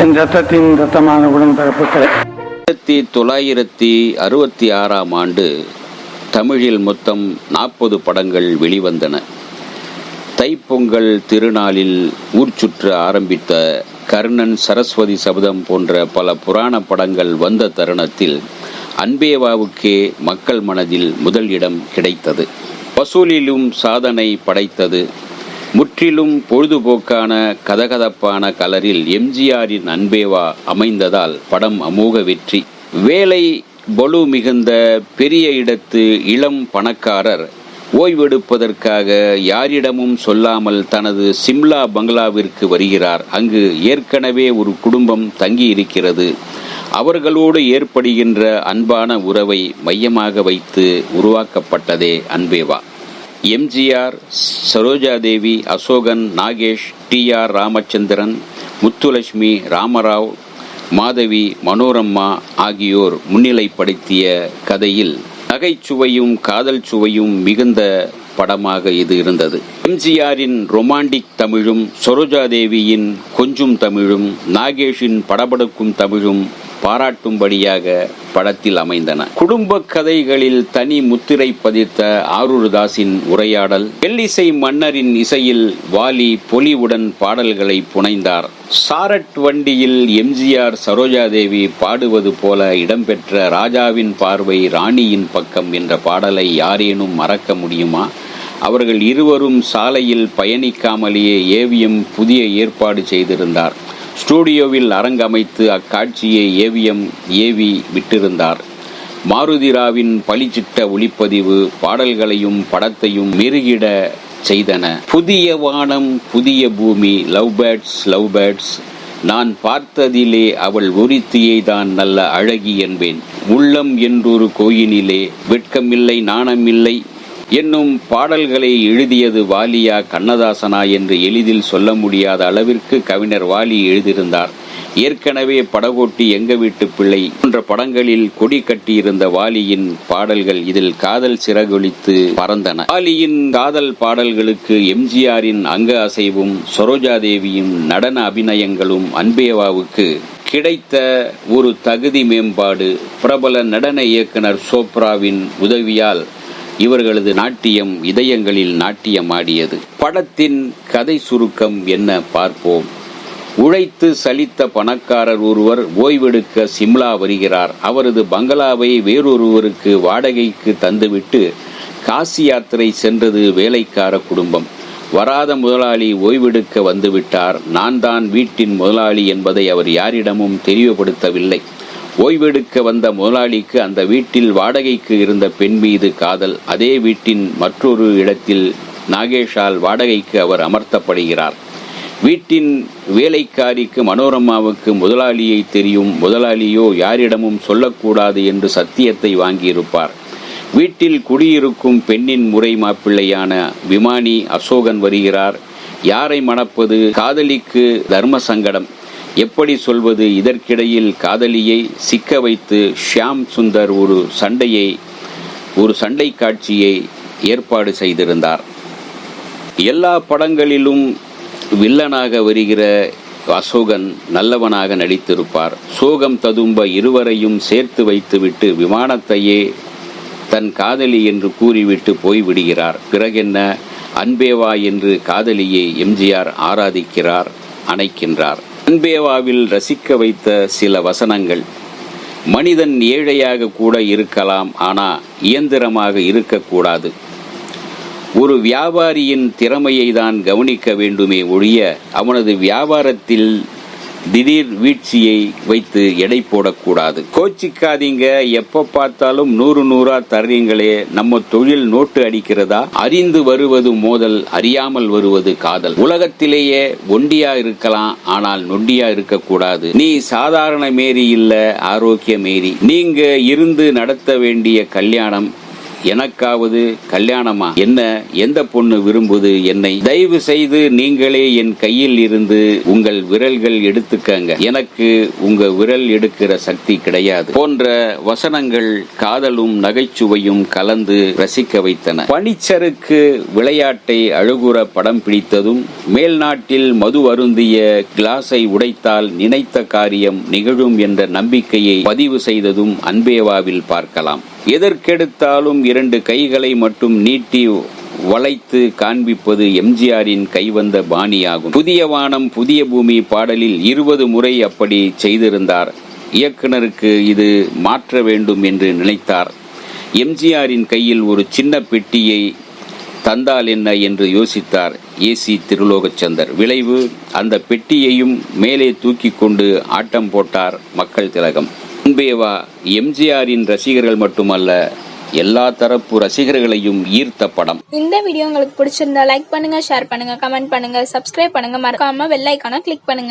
என் ரத்தத்தின் ரத்தமான உடன்பிறப்புகளே ஆயிரத்தி தொள்ளாயிரத்தி அறுபத்தி ஆறாம் ஆண்டு தமிழில் மொத்தம் நாற்பது படங்கள் வெளிவந்தன. தைப்பொங்கல் திருநாளில் ஊர் சுற்ற ஆரம்பித்த கர்ணன் சரஸ்வதி சபதம் போன்ற பல புராண படங்கள் வந்த தருணத்தில் அன்பேவாவுக்கே மக்கள் மனதில் முதல் இடம் கிடைத்தது. வசூலிலும் சாதனை படைத்தது முற்றிலும் பொழுதுபோக்கான கதகதப்பான கலரில் எம்ஜிஆரின் அன்பேவா அமைந்ததால் படம் அமோக வெற்றி. வேலை பலு மிகுந்த பெரிய இடத்து இளம் பணக்காரர். ஓய்வெடுப்பதற்காக யாரிடமும் சொல்லாமல் தனது சிம்லா பங்களாவிற்கு வருகிறார். அங்கு ஏற்கனவே ஒரு குடும்பம் தங்கியிருக்கிறது. அவர்களோடு ஏற்படுகின்ற அன்பான உறவை மையமாக வைத்து உருவாக்கப்பட்டதே அன்பேவா. எம்ஜிஆர் சரோஜாதேவி அசோகன் நாகேஷ் டி ஆர் ராமச்சந்திரன் முத்துலட்சுமி ராமராவ் மாதவி மனோரம்மா ஆகியோர் முன்னிலைப்படுத்திய கதையில் நகைச்சுவையும் காதல் சுவையும் மிகுந்த படமாக இது இருந்தது. எம்ஜிஆரின் ரொமாண்டிக் தமிழும் சரோஜாதேவியின் கொஞ்சும் தமிழும் நாகேஷின் படபடுக்கும் தமிழும் பாராட்டும்படியாக படத்தில் அமைந்தன. குடும்ப கதைகளில் தனி முத்திரை பதித்த ஆரூர்தாஸின் உரையாடல் வெள்ளிசை மன்னரின் இசையில் வாலி பொலிவுடன் பாடல்களை புனைந்தார். சாரட் வண்டியில் எம்ஜிஆர் சரோஜாதேவி பாடுவது போல இடம்பெற்ற ராஜாவின் பார்வை ராணியின் பக்கம் என்ற பாடலை யாரேனும் மறக்க முடியுமா? அவர்கள் இருவரும் சாலையில் பயணிக்காமலேயே ஏவிஎம் புதிய ஏற்பாடு செய்திருந்தார். ஸ்டூடியோவில் அரங்கமைத்து அக்காட்சியை ஏவிஎம் ஏவி விட்டிருந்தார். மாருதிராவின் பளிச்சிட்ட ஒளிப்பதிவு பாடல்களையும் படத்தையும் மெருகிட செய்தன. புதிய வானம் புதிய பூமி லவ் பேர்ட்ஸ் லவ் பேர்ட்ஸ். நான் பார்த்ததிலே அவள் ஒருத்தியை தான் நல்ல அழகி என்பேன். உள்ளம் என்றொரு கோயிலிலே வெட்கமில்லை நாணமில்லை என்னும் பாடல்களை எழுதியது வாலியா கண்ணதாசனா என்று எளிதில் சொல்ல முடியாத அளவிற்கு கவிஞர் வாலி எழுதியிருந்தார். ஏற்கனவே படகோட்டி எங்க வீட்டு பிள்ளை போன்ற படங்களில் கொடி கட்டியிருந்த வாலியின் பாடல்கள் இதில் காதல் சிறகொழித்து பறந்தன. வாலியின் காதல் பாடல்களுக்கு எம்ஜிஆரின் அங்க அசைவும் சரோஜாதேவியின் நடன அபிநயங்களும் அன்பேவாவுக்கு கிடைத்த ஒரு தகுதி மேம்பாடு. பிரபல நடன இயக்குனர் சோப்ராவின் உதவியால் இவர்களது நாட்டியம் இதயங்களில் நாட்டியமாடியது. படத்தின் கதை சுருக்கம் என்ன பார்ப்போம். உழைத்து சலித்த பணக்காரர் ஒருவர் ஓய்வெடுக்க சிம்லா வருகிறார். அவரது பங்களாவை வேறொருவருக்கு வாடகைக்கு தந்துவிட்டு காசி யாத்திரை சென்றது வேலைக்கார குடும்பம். வராத முதலாளி ஓய்வெடுக்க வந்துவிட்டார். நான் தான் வீட்டின் முதலாளி என்பதை அவர் யாரிடமும் தெளிவுபடுத்தவில்லை ஓய்வெடுக்க வந்த முதலாளிக்கு அந்த வீட்டில் வாடகைக்கு இருந்த பெண் மீது காதல். அதே வீட்டின் மற்றொரு இடத்தில் நாகேஷால் வாடகைக்கு அவர் அமர்த்தப்படுகிறார். வீட்டின் வேலைக்காரிக்கு மனோரமாவுக்கு முதலாளியை தெரியும். முதலாளியோ யாரிடமும் சொல்லக்கூடாது என்று சத்தியத்தை வாங்கியிருப்பார். வீட்டில் குடியிருக்கும் பெண்ணின் முறை மாப்பிள்ளையான விமானி அசோகன் வருகிறார். யாரை மணப்பது? காதலிக்கு தர்ம சங்கடம். எப்படி சொல்வது? இதற்கிடையில் காதலியை சிக்க வைத்து ஷியாம் சுந்தர் ஒரு சண்டையை ஒரு சண்டை காட்சியை ஏற்பாடு செய்திருந்தார். எல்லா படங்களிலும் வில்லனாக வருகிற அசோகன் நல்லவனாக நடித்திருப்பார். சோகம் ததும்ப இருவரையும் சேர்த்து வைத்துவிட்டு விமானத்தையே தன் காதலி என்று கூறிவிட்டு போய்விடுகிறார். பிறகென்ன அன்பேவா என்று காதலியை எம்ஜிஆர் ஆராதிக்கிறார் அணைக்கின்றார். அன்பேவாவில் ரசிக்க வைத்த சில வசனங்கள். மனிதன் ஏழையாக கூட இருக்கலாம் ஆனால் இயந்திரமாக இருக்கக்கூடாது. ஒரு வியாபாரியின் திறமையை தான் கவனிக்க வேண்டுமே ஒழிய அவனது வியாபாரத்தில் திடீர் வீழ்ச்சியை வைத்து எடை போடக்கூடாது. கோச்சிக்காதீங்க. எப்ப பார்த்தாலும் நூறு நூறா தர்றீங்களே நம்ம தொழில் நோட்டு அடிக்கிறதா? அறிந்து வருவது மோதல் அறியாமல் வருவது காதல். உலகத்திலேயே ஒண்டியா இருக்கலாம் ஆனால் நொண்டியா இருக்கக்கூடாது. நீ சாதாரண மேரி இல்ல ஆரோக்கிய மேரி. நீங்க இருந்து நடத்த வேண்டிய கல்யாணம் எனக்காவது கல்யாணமா? என்ன எந்த பொண்ணு விரும்புது என்னை? தயவு செய்து நீங்களே என் கையில் இருந்து உங்கள் விரல்கள் எடுத்துக்கங்க. எனக்கு உங்க விரல் எடுக்கிற சக்தி கிடையாது. போன்ற வசனங்கள் காதலும் நகைச்சுவையும் கலந்து ரசிக்க வைத்தன. பனிச்சருக்கு விளையாட்டை அழுகுற படம் பிடித்ததும் மேல்நாட்டில் மது அருந்திய கிளாஸை உடைத்தால் நினைத்த காரியம் நிகழும் என்ற நம்பிக்கையை பதிவு செய்ததும் அன்பேவாவில் பார்க்கலாம். எதற்கெடுத்தாலும் இரண்டு கைகளை மட்டும் நீட்டி வளைத்து காண்பிப்பது எம்ஜிஆரின் கைவந்த பாணியாகும். புதிய வானம் புதிய பூமி பாடலில் இருபது முறை அப்படி செய்திருந்தார். இயக்குனருக்கு இது மாற்ற வேண்டும் என்று நினைத்தார். எம்ஜிஆரின் கையில் ஒரு சின்ன பெட்டியை தந்தால் என்ன என்று யோசித்தார் ஏசி திருலோகச்சந்தர். விளைவு அந்த பெட்டியையும் மேலே தூக்கி கொண்டு ஆட்டம் போட்டார் மக்கள் திலகம். முன்பேவா எம்ஜிஆரின் ரசிகர்கள் மட்டுமல்ல எல்லா தரப்பு ரசிகர்களையும் ஈர்த்த படம். இந்த வீடியோ உங்களுக்கு பிடிச்சிருந்தா லைக் பண்ணுங்க ஷேர் பண்ணுங்க கமெண்ட் பண்ணுங்க சப்ஸ்கிரைப் பண்ணுங்க. மறக்காம வெள்ளைக்கான கிளிக் பண்ணுங்க.